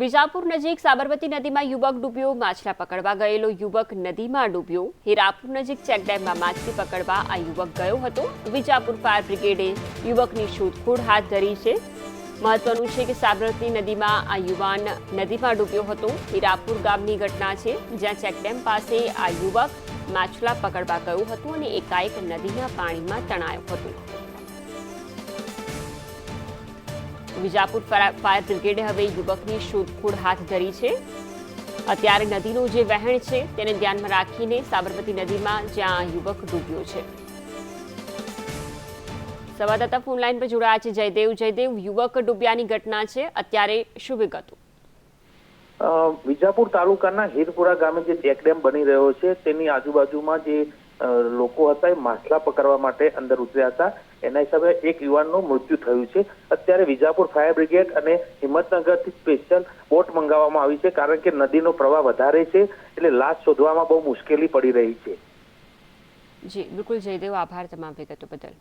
વિજાપુર નજીક સાબરમતી નદીમાં યુવક ડૂબ્યો, માછલા પકડવા ગયેલો યુવક નદીમાં ડૂબ્યો. હીરાપુર નજીક ચેકડેમમાં માછલી પકડવા આ યુવક ગયો હતો. વિજાપુર ફાયર બ્રિગેડે યુવકની શોધખોળ હાથ ધરી છે. મહત્વનું છે કે સાબરમતી નદીમાં આ યુવાન નદીમાં ડૂબ્યો હતો. હીરાપુર ગામની ઘટના છે, જ્યાં ચેકડેમ પાસે આ યુવક માછલા પકડવા ગયો હતો અને એકાએક નદીના પાણીમાં તણાયો હતો. વિજાપુર ફાયર બ્રિગેડે હવે યુવકની શોધખોળ હાથ ધરી છે. અત્યારે નદીનું જે વહેણ છે તેને ધ્યાનમાં રાખીને સાબરમતી નદીમાં જ્યાં યુવક ડૂબ્યો છે. સંવાદદાતા ફોનલાઈન પર જોડાયા છે. જયદેવ જયદેવ, યુવક ડૂબ્યાની ઘટના છે. અત્યારે શું વિગતો? વિજાપુર તાલુકાના હીરપુરા ગામે જે ચેકડેમ બની રહ્યો છે, તેની આજુબાજુમાં જે લોકો હતા એ માછલા પકડવા માટે અંદર ઉતર્યા હતા. એના હિસાબે એક યુવાનનું મૃત્યુ થયું છે. અત્યારે વિજાપુર ફાયર બ્રિગેડ અને હિંમતનગરથી સ્પેશિયલ બોટ મંગાવવામાં આવી છે, કારણ કે નદીનો પ્રવાહ વધારે છે એટલે લાશ શોધવામાં બહુ મુશ્કેલી પડી રહી છે. જી, બિલકુલ જયદેવ, આભાર તમામ વિગતો બદલ.